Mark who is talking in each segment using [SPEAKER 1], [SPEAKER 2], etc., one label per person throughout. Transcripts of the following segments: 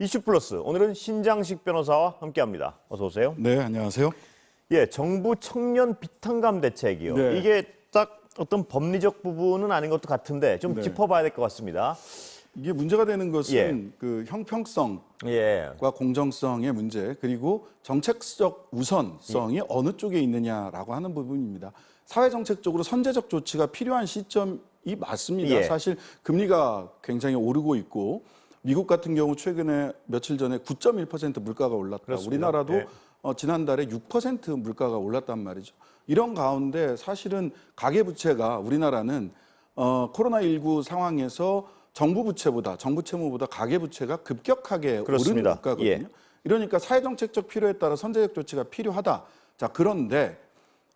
[SPEAKER 1] 이슈 플러스 오늘은 신장식 변호사와 함께합니다. 어서 오세요.
[SPEAKER 2] 네, 안녕하세요.
[SPEAKER 1] 예, 정부 청년 비탄감 대책이요.
[SPEAKER 2] 네.
[SPEAKER 1] 이게 딱 어떤 법리적 부분은 아닌 것도 같은데 좀
[SPEAKER 2] 네.
[SPEAKER 1] 짚어봐야 될 것 같습니다.
[SPEAKER 2] 이게 문제가 되는 것은
[SPEAKER 1] 예.
[SPEAKER 2] 그 형평성과
[SPEAKER 1] 예,
[SPEAKER 2] 공정성의 문제 그리고 정책적 우선성이
[SPEAKER 1] 예.
[SPEAKER 2] 어느 쪽에 있느냐라고 하는 부분입니다. 사회 정책적으로 선제적 조치가 필요한 시점이 맞습니다.
[SPEAKER 1] 예.
[SPEAKER 2] 사실 금리가 굉장히 오르고 있고 미국 같은 경우 최근에 며칠 전에 9.1% 물가가 올랐다.
[SPEAKER 1] 그렇습니다.
[SPEAKER 2] 우리나라도
[SPEAKER 1] 예.
[SPEAKER 2] 어, 지난달에 6% 물가가 올랐단 말이죠. 이런 가운데 사실은 가계 부채가 우리나라는 어, 코로나19 상황에서 정부 부채보다 정부 채무보다 가계 부채가 급격하게
[SPEAKER 1] 그렇습니다.
[SPEAKER 2] 오르는 국가거든요.
[SPEAKER 1] 예.
[SPEAKER 2] 이러니까 사회 정책적 필요에 따라 선제적 조치가 필요하다. 자, 그런데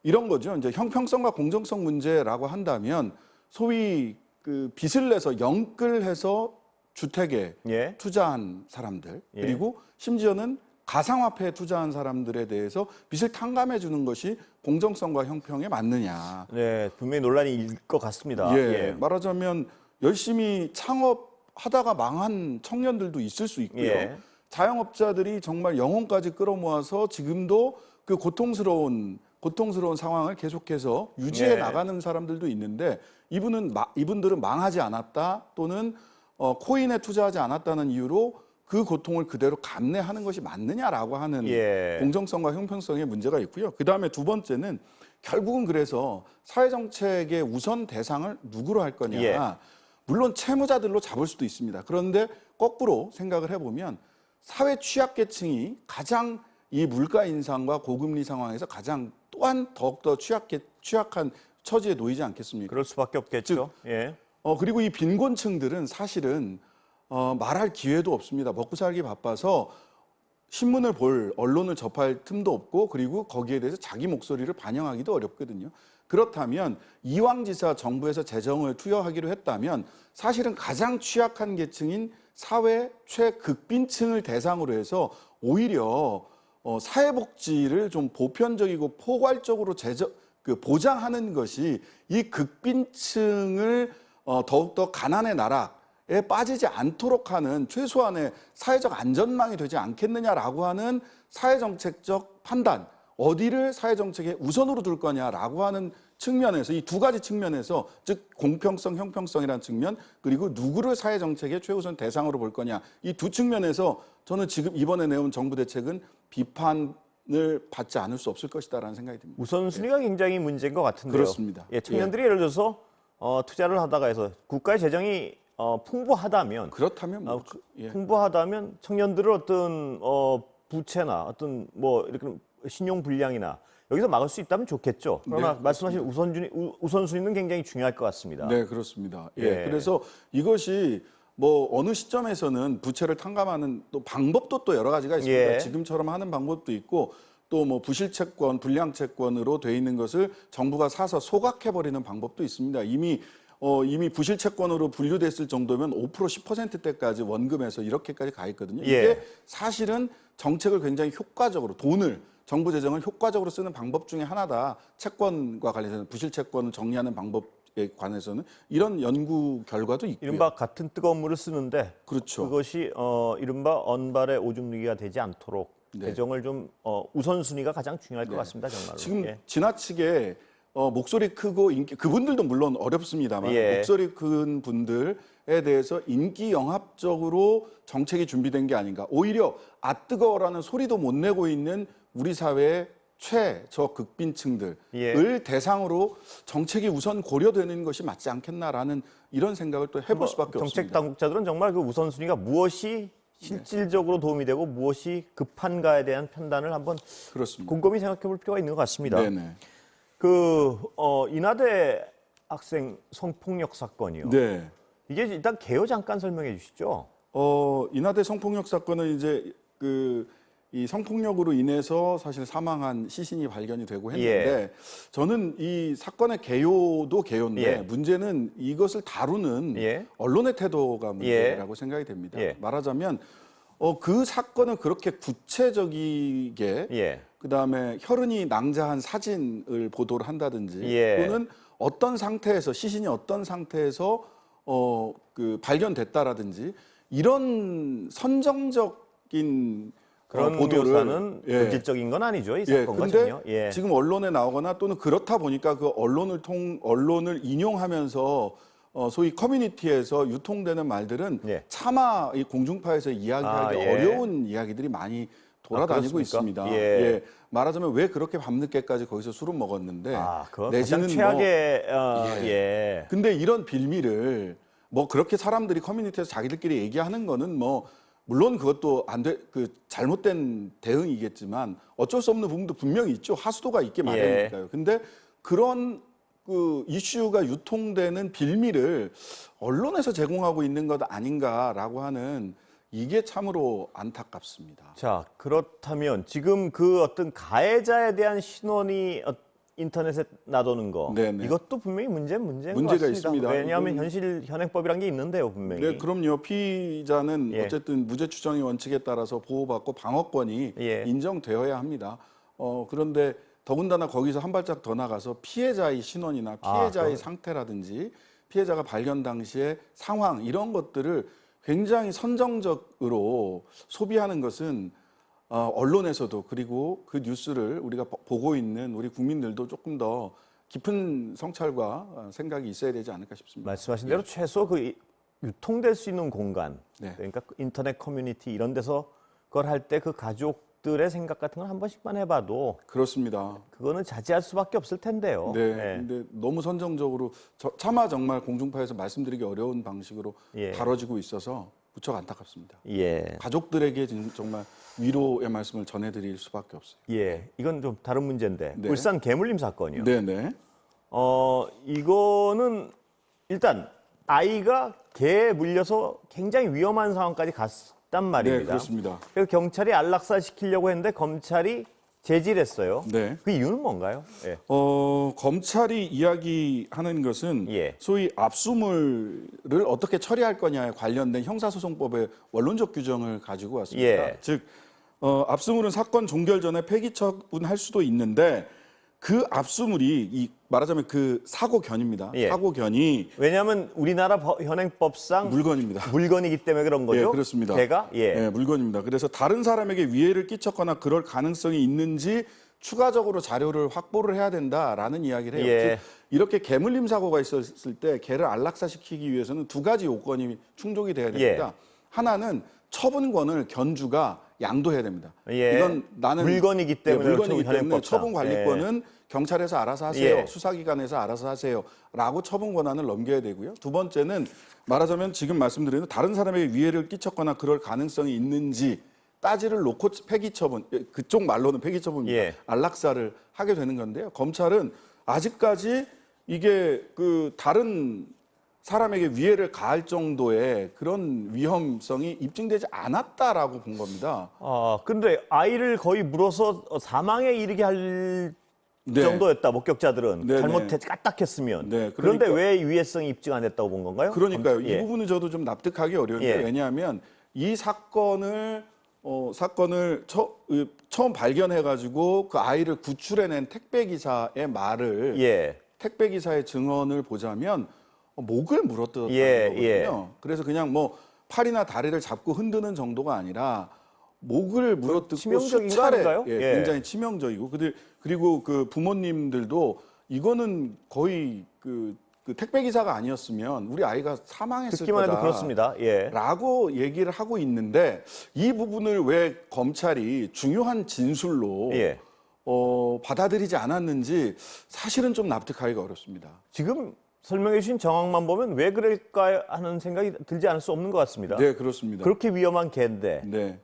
[SPEAKER 2] 이런 거죠. 이제 형평성과 공정성 문제라고 한다면 소위 그 빚을 내서 영끌해서 주택에
[SPEAKER 1] 예.
[SPEAKER 2] 투자한 사람들
[SPEAKER 1] 예.
[SPEAKER 2] 그리고 심지어는 가상화폐에 투자한 사람들에 대해서 빚을 탕감해 주는 것이 공정성과 형평에 맞느냐.
[SPEAKER 1] 네, 분명히 논란이 일 것 같습니다.
[SPEAKER 2] 예, 말하자면 열심히 창업하다가 망한 청년들도 있을 수 있고요.
[SPEAKER 1] 예.
[SPEAKER 2] 자영업자들이 정말 영혼까지 끌어모아서 지금도 그 고통스러운 고통스러운 상황을 계속해서 유지해
[SPEAKER 1] 예.
[SPEAKER 2] 나가는 사람들도 있는데 이분은 마- 이분들은 망하지 않았다 또는 어, 코인에 투자하지 않았다는 이유로 그 고통을 그대로 감내하는 것이 맞느냐라고 하는
[SPEAKER 1] 예.
[SPEAKER 2] 공정성과 형평성의 문제가 있고요. 그 다음에 두 번째는 결국은 그래서 사회 정책의 우선 대상을 누구로 할 거냐.
[SPEAKER 1] 예.
[SPEAKER 2] 물론 채무자들로 잡을 수도 있습니다. 그런데 거꾸로 생각을 해보면 사회 취약계층이 가장 이 물가 인상과 고금리 상황에서 가장 또한 더욱더 취약계, 취약한 처지에 놓이지 않겠습니까?
[SPEAKER 1] 그럴 수밖에 없겠죠. 예.
[SPEAKER 2] 어, 그리고 이 빈곤층들은 사실은 어, 말할 기회도 없습니다. 먹고 살기 바빠서 신문을 볼 언론을 접할 틈도 없고 그리고 거기에 대해서 자기 목소리를 반영하기도 어렵거든요. 그렇다면 이왕 지사 정부에서 재정을 투여하기로 했다면 사실은 가장 취약한 계층인 사회 최극빈층을 대상으로 해서 오히려 어, 사회복지를 좀 보편적이고 포괄적으로 제저, 그 보장하는 것이 이 극빈층을 어, 더욱더 가난의 나라에 빠지지 않도록 하는 최소한의 사회적 안전망이 되지 않겠느냐라고 하는 사회정책적 판단, 어디를 사회정책의 우선으로 둘 거냐라고 하는 측면에서 이 두 가지 측면에서 즉 공평성, 형평성이라는 측면 그리고 누구를 사회 정책의 최우선 대상으로 볼 거냐 이 두 측면에서 저는 지금 이번에 내온 정부 대책은 비판을 받지 않을 수 없을 것이다라는 생각이 듭니다.
[SPEAKER 1] 우선순위가 굉장히 문제인 것 같은데요.
[SPEAKER 2] 그렇습니다.
[SPEAKER 1] 예, 청년들이 예를 들어서 어, 투자를 하다가 해서 국가의 재정이 어, 풍부하다면
[SPEAKER 2] 그렇다면 뭐
[SPEAKER 1] 아, 그-
[SPEAKER 2] 예.
[SPEAKER 1] 풍부하다면 청년들을 어떤 어, 부채나 어떤 뭐 이렇게 신용 불량이나 여기서 막을 수 있다면 좋겠죠. 그러나
[SPEAKER 2] 네,
[SPEAKER 1] 말씀하신 우선순위 우- 우선순위는 굉장히 중요할 것 같습니다.
[SPEAKER 2] 네, 그렇습니다. 예.
[SPEAKER 1] 예.
[SPEAKER 2] 그래서 이것이 뭐 어느 시점에서는 부채를 탕감하는 또 방법도 또 여러 가지가 있습니다.
[SPEAKER 1] 예.
[SPEAKER 2] 지금처럼 하는 방법도 있고 또 뭐 부실채권, 불량채권으로 돼 있는 것을 정부가 사서 소각해 버리는 방법도 있습니다. 이미 어, 이미 부실채권으로 분류됐을 정도면 5% 10%대까지 원금에서 이렇게까지 가 있거든요.
[SPEAKER 1] 예.
[SPEAKER 2] 이게 사실은 정책을 굉장히 효과적으로 돈을 정부 재정을 효과적으로 쓰는 방법 중에 하나다. 채권과 관련해서 부실채권을 정리하는 방법에 관해서는 이런 연구 결과도 있고요.
[SPEAKER 1] 이른바 같은 뜨거운 물을 쓰는데
[SPEAKER 2] 그렇죠.
[SPEAKER 1] 그것이 어, 이른바 언발의 오줌 누기가 되지 않도록
[SPEAKER 2] 네.
[SPEAKER 1] 재정을 좀 어, 우선순위가 가장 중요할 것 같습니다, 정말로.
[SPEAKER 2] 지금
[SPEAKER 1] 예.
[SPEAKER 2] 지나치게 어, 목소리 크고 인기 그분들도 물론 어렵습니다만
[SPEAKER 1] 예.
[SPEAKER 2] 목소리 큰 분들에 대해서 인기 영합적으로 정책이 준비된 게 아닌가. 오히려 아 뜨거워라는 소리도 못 내고 있는 우리 사회의 최저 극빈층들을
[SPEAKER 1] 예.
[SPEAKER 2] 대상으로 정책이 우선 고려되는 것이 맞지 않겠나라는 이런 생각을 또 해볼 수밖에
[SPEAKER 1] 정책
[SPEAKER 2] 없습니다.
[SPEAKER 1] 당국자들은 정말 그 우선순위가 무엇이 실질적으로 도움이 되고 무엇이 급한가에 대한 판단을 한번
[SPEAKER 2] 그렇습니다.
[SPEAKER 1] 곰곰이 생각해 볼 필요가 있는 것 같습니다.
[SPEAKER 2] 네네.
[SPEAKER 1] 그 어, 인하대 학생 성폭력 사건이요.
[SPEAKER 2] 네.
[SPEAKER 1] 이게 일단 개요 잠깐 설명해 주시죠.
[SPEAKER 2] 어, 인하대 성폭력 사건은 이제 그 이 성폭력으로 인해서 사실 사망한 시신이 발견이 되고 했는데 저는 이 사건의 개요도 개요인데
[SPEAKER 1] 예.
[SPEAKER 2] 문제는 이것을 다루는
[SPEAKER 1] 예.
[SPEAKER 2] 언론의 태도가 문제라고 생각이 됩니다.
[SPEAKER 1] 예.
[SPEAKER 2] 말하자면 어, 그 사건을 그렇게 구체적이게
[SPEAKER 1] 예.
[SPEAKER 2] 그다음에 혈흔이 낭자한 사진을 보도를 한다든지
[SPEAKER 1] 예.
[SPEAKER 2] 또는 어떤 상태에서 시신이 어떤 상태에서 어 그 발견됐다라든지 이런 선정적인
[SPEAKER 1] 그런
[SPEAKER 2] 어, 보도를
[SPEAKER 1] 묘사는
[SPEAKER 2] 예.
[SPEAKER 1] 본질적인 건 아니죠. 이
[SPEAKER 2] 예,
[SPEAKER 1] 사건과
[SPEAKER 2] 근데
[SPEAKER 1] 전혀. 예.
[SPEAKER 2] 지금 언론에 나오거나 또는 그렇다 보니까 그 언론을 통 언론을 인용하면서 어, 소위 커뮤니티에서 유통되는 말들은
[SPEAKER 1] 예.
[SPEAKER 2] 차마 이 공중파에서 이야기하기
[SPEAKER 1] 아, 예.
[SPEAKER 2] 어려운 이야기들이 많이 돌아다니고
[SPEAKER 1] 그렇습니까?
[SPEAKER 2] 있습니다.
[SPEAKER 1] 예.
[SPEAKER 2] 말하자면 왜 그렇게 밤늦게까지 거기서 술을 먹었는데
[SPEAKER 1] 아,
[SPEAKER 2] 내지는 뭐
[SPEAKER 1] 최악의 어,
[SPEAKER 2] 예.
[SPEAKER 1] 예.
[SPEAKER 2] 근데 이런 빌미를 뭐 그렇게 사람들이 커뮤니티에서 자기들끼리 얘기하는 거는 뭐 물론 그것도 안 돼 그 잘못된 대응이겠지만 어쩔 수 없는 부분도 분명히 있죠. 하수도가 있게 마련이니까요. 근데 그런 그 이슈가 유통되는 빌미를 언론에서 제공하고 있는 것 아닌가라고 하는 이게 참으로 안타깝습니다.
[SPEAKER 1] 자, 그렇다면 지금 그 어떤 가해자에 대한 신원이 어, 인터넷에 나도는 거
[SPEAKER 2] 네네.
[SPEAKER 1] 이것도 분명히 문제 문제인 것
[SPEAKER 2] 문제가
[SPEAKER 1] 같습니다.
[SPEAKER 2] 있습니다.
[SPEAKER 1] 왜냐하면
[SPEAKER 2] 이건-
[SPEAKER 1] 현실 현행법이란 게 있는데요, 분명히.
[SPEAKER 2] 네, 그럼요. 피의자는
[SPEAKER 1] 예.
[SPEAKER 2] 어쨌든 무죄 추정의 원칙에 따라서 보호받고 방어권이
[SPEAKER 1] 예.
[SPEAKER 2] 인정되어야 합니다. 어, 그런데 더군다나 거기서 한 발짝 더 나가서 피해자의 신원이나
[SPEAKER 1] 아,
[SPEAKER 2] 피해자의 상태라든지 피해자가 발견 당시의 상황 이런 것들을 굉장히 선정적으로 소비하는 것은 어, 언론에서도 그리고 그 뉴스를 우리가 보- 보고 있는 우리 국민들도 조금 더 깊은 성찰과 어, 생각이 있어야 되지 않을까 싶습니다.
[SPEAKER 1] 말씀하신 대로 최소 그 이- 유통될 수 있는 공간,
[SPEAKER 2] 네.
[SPEAKER 1] 그러니까 그 인터넷 커뮤니티 이런 데서 그걸 할 때 그 가족들의 생각 같은 걸 한 번씩만 해봐도
[SPEAKER 2] 그렇습니다.
[SPEAKER 1] 그거는 자제할 수밖에 없을 텐데요.
[SPEAKER 2] 네.
[SPEAKER 1] 예.
[SPEAKER 2] 근데 너무 선정적으로 저- 차마 정말 공중파에서 말씀드리기 어려운 방식으로
[SPEAKER 1] 예.
[SPEAKER 2] 다뤄지고 있어서 무척 안타깝습니다.
[SPEAKER 1] 예.
[SPEAKER 2] 가족들에게 진- 정말 위로의 말씀을 전해드릴 수밖에 없어요.
[SPEAKER 1] 예. 이건 좀 다른 문제인데
[SPEAKER 2] 네.
[SPEAKER 1] 울산 개물림 사건이요.
[SPEAKER 2] 네네.
[SPEAKER 1] 어 이거는 일단 아이가 개에 물려서 굉장히 위험한 상황까지 갔단
[SPEAKER 2] 네,
[SPEAKER 1] 말입니다.
[SPEAKER 2] 그렇습니다.
[SPEAKER 1] 그래서 경찰이 안락사 시키려고 했는데 검찰이 제지했어요.
[SPEAKER 2] 네.
[SPEAKER 1] 그 이유는 뭔가요? 예.
[SPEAKER 2] 어, 검찰이 이야기하는 것은
[SPEAKER 1] 예.
[SPEAKER 2] 소위 압수물을 어떻게 처리할 거냐에 관련된 형사소송법의 원론적 규정을 가지고 왔습니다.
[SPEAKER 1] 예.
[SPEAKER 2] 즉, 어, 압수물은 사건 종결 전에 폐기 처분할 수도 있는데 그 압수물이 이 말하자면 그 사고견입니다.
[SPEAKER 1] 예.
[SPEAKER 2] 사고견이
[SPEAKER 1] 왜냐하면 우리나라 법- 현행법상
[SPEAKER 2] 물건입니다.
[SPEAKER 1] 물건이기 때문에 그런 거죠.
[SPEAKER 2] 예, 그렇습니다.
[SPEAKER 1] 개가 예.
[SPEAKER 2] 예, 물건입니다. 그래서 다른 사람에게 위해를 끼쳤거나 그럴 가능성이 있는지 추가적으로 자료를 확보를 해야 된다라는 이야기를 해요.
[SPEAKER 1] 예.
[SPEAKER 2] 즉, 이렇게 개물림 사고가 있었을 때 개를 안락사시키기 위해서는 두 가지 요건이 충족이 돼야 됩니다.
[SPEAKER 1] 예.
[SPEAKER 2] 하나는 처분권을 견주가 양도해야 됩니다.
[SPEAKER 1] 예.
[SPEAKER 2] 이건 나는
[SPEAKER 1] 물건이기 때문에
[SPEAKER 2] 예, 물건이기
[SPEAKER 1] 그렇죠,
[SPEAKER 2] 때문에. 처분 관리권은 경찰에서 알아서 하세요.
[SPEAKER 1] 예.
[SPEAKER 2] 수사기관에서 알아서 하세요라고 처분 권한을 넘겨야 되고요. 두 번째는 말하자면 지금 말씀드린 다른 사람에게 위해를 끼쳤거나 그럴 가능성이 있는지 따지를 놓고 폐기 처분 예, 그쪽 말로는 폐기 처분입니다.
[SPEAKER 1] 예.
[SPEAKER 2] 안락사를 하게 되는 건데요. 검찰은 아직까지 이게 그 다른 사람에게 위해를 가할 정도의 그런 위험성이 입증되지 않았다라고 본 겁니다.
[SPEAKER 1] 아 근데 아이를 거의 물어서 사망에 이르게 할
[SPEAKER 2] 네.
[SPEAKER 1] 정도였다 목격자들은
[SPEAKER 2] 네,
[SPEAKER 1] 잘못했 까딱했으면
[SPEAKER 2] 네,
[SPEAKER 1] 그런데
[SPEAKER 2] 그러니까-
[SPEAKER 1] 왜 유해성이 입증 안 됐다고 본 건가요?
[SPEAKER 2] 그러니까요.
[SPEAKER 1] 검-
[SPEAKER 2] 이
[SPEAKER 1] 예.
[SPEAKER 2] 부분은 저도 좀 납득하기 어려운데
[SPEAKER 1] 예.
[SPEAKER 2] 왜냐하면 이 사건을 어, 사건을 처, 음 처음 발견해가지고 그 아이를 구출해낸 택배 기사의 말을
[SPEAKER 1] 예.
[SPEAKER 2] 택배 기사의 증언을 보자면 어, 목을 물어뜯었다는
[SPEAKER 1] 예,
[SPEAKER 2] 거거든요. 그래서 그냥 뭐 팔이나 다리를 잡고 흔드는 정도가 아니라 목을 물어뜯고
[SPEAKER 1] 치명적인 거
[SPEAKER 2] 수차례
[SPEAKER 1] 아닌가요?
[SPEAKER 2] 예,
[SPEAKER 1] 예.
[SPEAKER 2] 굉장히 치명적이고 근데 그리고 그 부모님들도 이거는 거의 그, 그 택배 기사가 아니었으면 우리 아이가 사망했을
[SPEAKER 1] 듣기만 해도
[SPEAKER 2] 거다.
[SPEAKER 1] 그렇습니다. 예.
[SPEAKER 2] 라고 얘기를 하고 있는데 이 부분을 왜 검찰이 중요한 진술로
[SPEAKER 1] 예.
[SPEAKER 2] 어, 받아들이지 않았는지 사실은 좀 납득하기가 어렵습니다.
[SPEAKER 1] 지금 설명해 주신 정황만 보면 왜 그럴까 하는 생각이 들지 않을 수 없는 것 같습니다.
[SPEAKER 2] 네, 그렇습니다.
[SPEAKER 1] 그렇게 위험한 개인데
[SPEAKER 2] 네.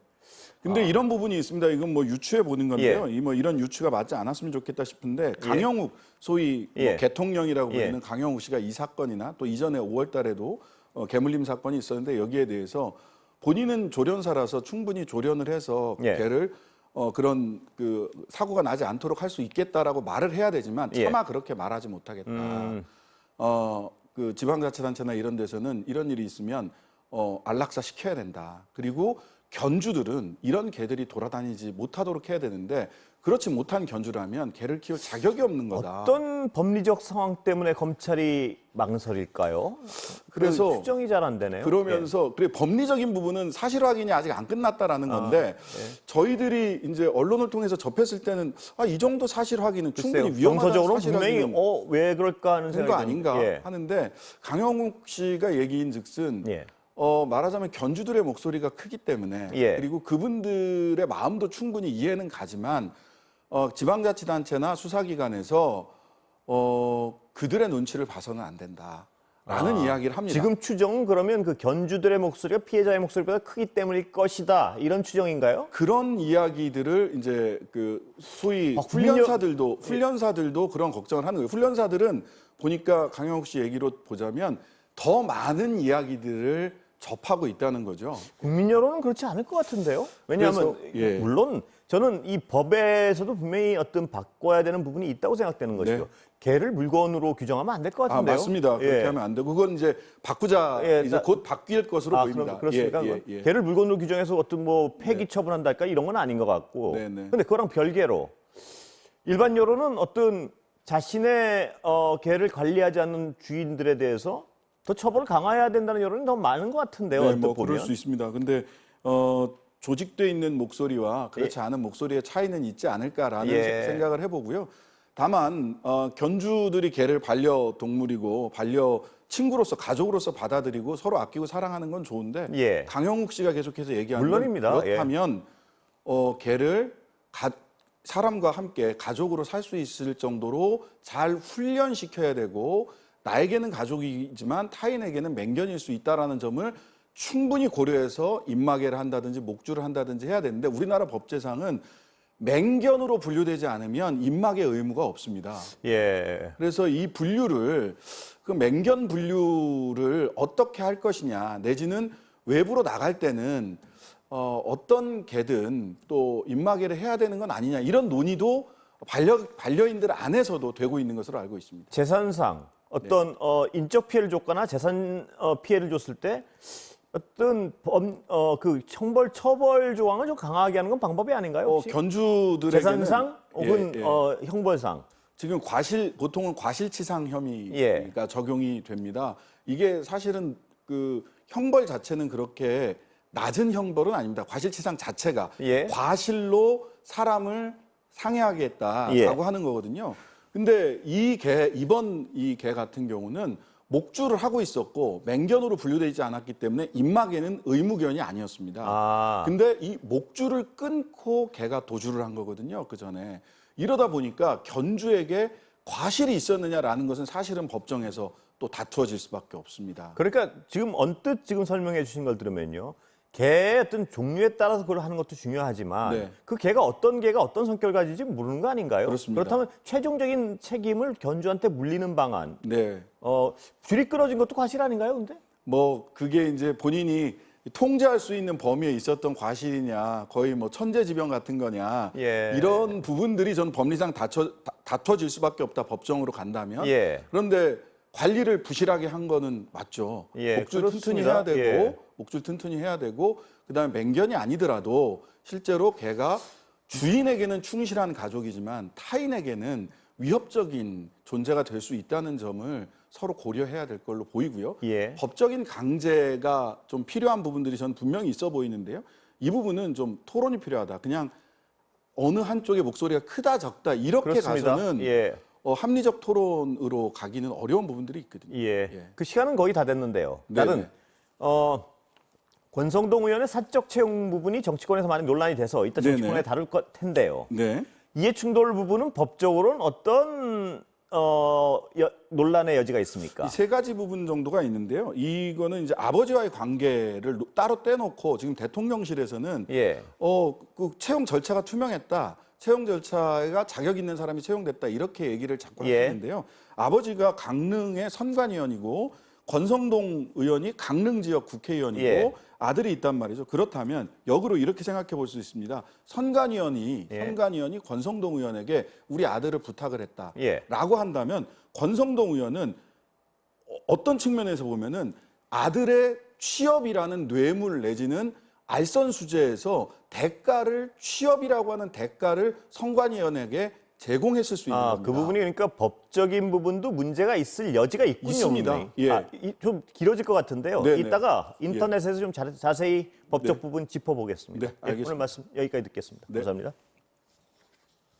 [SPEAKER 2] 근데 이런 부분이 있습니다. 이건 뭐 유추해 보는 건데요.
[SPEAKER 1] 예.
[SPEAKER 2] 이뭐 이런 유추가 맞지 않았으면 좋겠다 싶은데 강영욱 소위 뭐
[SPEAKER 1] 예.
[SPEAKER 2] 개통령이라고
[SPEAKER 1] 예.
[SPEAKER 2] 불리는 강영욱 씨가 이 사건이나 또 이전에 5월 달에도 어, 개물림 사건이 있었는데 여기에 대해서 본인은 조련사라서 충분히 조련을 해서
[SPEAKER 1] 예.
[SPEAKER 2] 개를 어, 그런 그 사고가 나지 않도록 할 수 있겠다라고 말을 해야 되지만
[SPEAKER 1] 예.
[SPEAKER 2] 차마 그렇게 말하지 못하겠다.
[SPEAKER 1] 음.
[SPEAKER 2] 어, 그 지방자치단체나 이런 데서는 이런 일이 있으면 어, 안락사 시켜야 된다. 그리고 견주들은 이런 개들이 돌아다니지 못하도록 해야 되는데 그렇지 못한 견주라면 개를 키울 자격이 없는 거다.
[SPEAKER 1] 어떤 법리적 상황 때문에 검찰이 망설일까요?
[SPEAKER 2] 그래서
[SPEAKER 1] 그 추정이 잘 안 되네요.
[SPEAKER 2] 그러면서 그래 법리적인 부분은 사실 확인이 아직 안 끝났다라는 건데 저희들이 이제 언론을 통해서 접했을 때는 아, 이 정도 사실 확인은
[SPEAKER 1] 예.
[SPEAKER 2] 충분히. 위험한
[SPEAKER 1] 정서적으로
[SPEAKER 2] 사실
[SPEAKER 1] 분명히
[SPEAKER 2] 확인은
[SPEAKER 1] 어왜 그럴까 하는
[SPEAKER 2] 된
[SPEAKER 1] 생각이
[SPEAKER 2] 아닌가
[SPEAKER 1] 예.
[SPEAKER 2] 하는데 강영욱 씨가 얘기인즉슨
[SPEAKER 1] 예.
[SPEAKER 2] 어, 말하자면 견주들의 목소리가 크기 때문에
[SPEAKER 1] 예.
[SPEAKER 2] 그리고 그분들의 마음도 충분히 이해는 가지만 어, 지방자치단체나 수사기관에서 어, 그들의 눈치를 봐서는 안 된다 라는
[SPEAKER 1] 아,
[SPEAKER 2] 이야기를 합니다.
[SPEAKER 1] 지금 추정은 그러면 그 견주들의 목소리가 피해자의 목소리보다 크기 때문일 것이다 이런 추정인가요?
[SPEAKER 2] 그런 이야기들을 이제 그 소위
[SPEAKER 1] 아,
[SPEAKER 2] 훈련사들도 훈련사들도 그런 걱정을 하는 거예요. 훈련사들은 보니까 강영욱 씨 얘기로 보자면 더 많은 이야기들을 접하고 있다는 거죠.
[SPEAKER 1] 국민 여론은 그렇지 않을 것 같은데요. 왜냐하면
[SPEAKER 2] 그래서, 예.
[SPEAKER 1] 물론 저는 이 법에서도 분명히 어떤 바꿔야 되는 부분이 있다고 생각되는 것이죠.
[SPEAKER 2] 네.
[SPEAKER 1] 개를 물건으로 규정하면 안
[SPEAKER 2] 될것아
[SPEAKER 1] 같은데요.
[SPEAKER 2] 맞습니다. 그렇게
[SPEAKER 1] 예.
[SPEAKER 2] 하면 안 되고 그건 이제 바꾸자
[SPEAKER 1] 예,
[SPEAKER 2] 이제
[SPEAKER 1] 나-
[SPEAKER 2] 곧 바뀔 것으로
[SPEAKER 1] 아,
[SPEAKER 2] 보입니다.
[SPEAKER 1] 그럼 그렇습니까?
[SPEAKER 2] 예? 예, 예.
[SPEAKER 1] 개를 물건으로 규정해서 어떤 뭐 폐기 처분한달까 이런 건 아닌 것 같고.
[SPEAKER 2] 네, 네.
[SPEAKER 1] 근데 그거랑 별개로 일반 여론은 어떤 자신의 어, 개를 관리하지 않는 주인들에 대해서 더 처벌을 강화해야 된다는 여론이 더 많은 것 같은데요.
[SPEAKER 2] 네, 뭐
[SPEAKER 1] 보면.
[SPEAKER 2] 그럴 수 있습니다. 근데 어, 조직돼 있는 목소리와
[SPEAKER 1] 예.
[SPEAKER 2] 그렇지 않은 목소리의 차이는 있지 않을까라는
[SPEAKER 1] 예.
[SPEAKER 2] 세- 생각을 해보고요. 다만 어, 견주들이 개를 반려 동물이고 반려 친구로서 가족으로서 받아들이고 서로 아끼고 사랑하는 건 좋은데
[SPEAKER 1] 예.
[SPEAKER 2] 강영욱 씨가 계속해서 얘기하는 건
[SPEAKER 1] 물론입니다. 예.
[SPEAKER 2] 그렇다면 어, 개를 가, 사람과 함께 가족으로 살 수 있을 정도로 잘 훈련시켜야 되고 나에게는 가족이지만 타인에게는 맹견일 수 있다라는 점을 충분히 고려해서 입마개를 한다든지 목줄을 한다든지 해야 되는데 우리나라 법제상은 맹견으로 분류되지 않으면 입마개 의무가 없습니다.
[SPEAKER 1] 예.
[SPEAKER 2] 그래서 이 분류를 그 맹견 분류를 어떻게 할 것이냐 내지는 외부로 나갈 때는 어, 어떤 개든 또 입마개를 해야 되는 건 아니냐 이런 논의도 반려 반려인들 안에서도 되고 있는 것으로 알고 있습니다.
[SPEAKER 1] 재산상 어떤 어, 인적 피해를 줬거나 재산 어, 피해를 줬을 때 어떤 범, 어, 그 형벌 처벌 조항을 좀 강하게 하는 건 방법이 아닌가요?
[SPEAKER 2] 어,
[SPEAKER 1] 혹시?
[SPEAKER 2] 견주들에게는
[SPEAKER 1] 재산상 혹은
[SPEAKER 2] 예, 예.
[SPEAKER 1] 어, 형벌상
[SPEAKER 2] 지금 과실 보통은 과실치상 혐의가
[SPEAKER 1] 예.
[SPEAKER 2] 적용이 됩니다. 이게 사실은 그 형벌 자체는 그렇게 낮은 형벌은 아닙니다. 과실치상 자체가
[SPEAKER 1] 예.
[SPEAKER 2] 과실로 사람을 상해하게 했다라고
[SPEAKER 1] 예.
[SPEAKER 2] 하는 거거든요. 근데 이 개 이번 이 개 같은 경우는 목줄을 하고 있었고 맹견으로 분류되어 있지 않았기 때문에 입마개는 의무견이 아니었습니다.
[SPEAKER 1] 아.
[SPEAKER 2] 근데 이 목줄을 끊고 개가 도주를 한 거거든요. 그 전에 이러다 보니까 견주에게 과실이 있었느냐라는 것은 사실은 법정에서 또 다투어질 수밖에 없습니다.
[SPEAKER 1] 그러니까 지금 언뜻 지금 설명해 주신 걸 들으면요. 개의 어떤 종류에 따라서 그걸 하는 것도 중요하지만
[SPEAKER 2] 네.
[SPEAKER 1] 그 개가 어떤 개가 어떤 성격을 가질지 모르는 거 아닌가요?
[SPEAKER 2] 그렇습니다.
[SPEAKER 1] 그렇다면 최종적인 책임을 견주한테 물리는 방안,
[SPEAKER 2] 네.
[SPEAKER 1] 어, 줄이 끊어진 것도 과실 아닌가요, 근데?
[SPEAKER 2] 뭐 그게 이제 본인이 통제할 수 있는 범위에 있었던 과실이냐 거의 뭐 천재지변 같은 거냐
[SPEAKER 1] 예.
[SPEAKER 2] 이런 부분들이 전 법리상 다쳐, 다, 다퉈질 수밖에 없다 법정으로 간다면
[SPEAKER 1] 예.
[SPEAKER 2] 그런데 관리를 부실하게 한 거는 맞죠
[SPEAKER 1] 예,
[SPEAKER 2] 목줄 튼튼히. 해야 되고
[SPEAKER 1] 예.
[SPEAKER 2] 목줄 튼튼히 해야 되고 그다음에 맹견이 아니더라도 실제로 개가 주인에게는 충실한 가족이지만 타인에게는 위협적인 존재가 될 수 있다는 점을 서로 고려해야 될 걸로 보이고요.
[SPEAKER 1] 예.
[SPEAKER 2] 법적인 강제가 좀 필요한 부분들이 저는 분명히 있어 보이는데요. 이 부분은 좀 토론이 필요하다. 그냥 어느 한쪽의 목소리가 크다 적다 이렇게
[SPEAKER 1] 그렇습니다.
[SPEAKER 2] 가서는
[SPEAKER 1] 예.
[SPEAKER 2] 어, 합리적 토론으로 가기는 어려운 부분들이 있거든요.
[SPEAKER 1] 예.
[SPEAKER 2] 예.
[SPEAKER 1] 그 시간은 거의 다 됐는데요.
[SPEAKER 2] 네네.
[SPEAKER 1] 나는 어, 권성동 의원의 사적 채용 부분이 정치권에서 많이 논란이 돼서 이따
[SPEAKER 2] 네네.
[SPEAKER 1] 정치권에 다룰 것 텐데요.
[SPEAKER 2] 네.
[SPEAKER 1] 이해 충돌 부분은 법적으로는 어떤 어, 여- 논란의 여지가 있습니까?
[SPEAKER 2] 이세 가지 부분 정도가 있는데요. 이거는 이제 아버지와의 관계를 노- 따로 떼놓고 지금 대통령실에서는
[SPEAKER 1] 예.
[SPEAKER 2] 어, 그 채용 절차가 투명했다. 채용 절차가 자격 있는 사람이 채용됐다. 이렇게 얘기를 자꾸
[SPEAKER 1] 예.
[SPEAKER 2] 하시는데요. 아버지가 강릉의 선관위원이고 권성동 의원이 강릉 지역 국회의원이고
[SPEAKER 1] 예.
[SPEAKER 2] 아들이 있단 말이죠. 그렇다면 역으로 이렇게 생각해 볼 수 있습니다. 선관위원이
[SPEAKER 1] 예.
[SPEAKER 2] 선관위원이 권성동 의원에게 우리 아들을 부탁을 했다.
[SPEAKER 1] 예.
[SPEAKER 2] 라고 한다면 권성동 의원은 어- 어떤 측면에서 보면은 아들의 취업이라는 뇌물 내지는 알선 수재에서 대가를 취업이라고 하는 대가를 선관위원에게 제공했을 수 있는
[SPEAKER 1] 아,
[SPEAKER 2] 겁니다.
[SPEAKER 1] 그 부분이 그러니까 법적인 부분도 문제가 있을 여지가 있군요.
[SPEAKER 2] 있습니다.
[SPEAKER 1] 분명히.
[SPEAKER 2] 예.
[SPEAKER 1] 아, 이- 좀 길어질 것 같은데요.
[SPEAKER 2] 네, 네.
[SPEAKER 1] 이따가 인터넷에서 좀 자, 자세히 법적
[SPEAKER 2] 네.
[SPEAKER 1] 부분 짚어보겠습니다.
[SPEAKER 2] 네,
[SPEAKER 1] 예, 오늘
[SPEAKER 2] 알겠습니다.
[SPEAKER 1] 말씀 여기까지 듣겠습니다.
[SPEAKER 2] 네.
[SPEAKER 1] 감사합니다.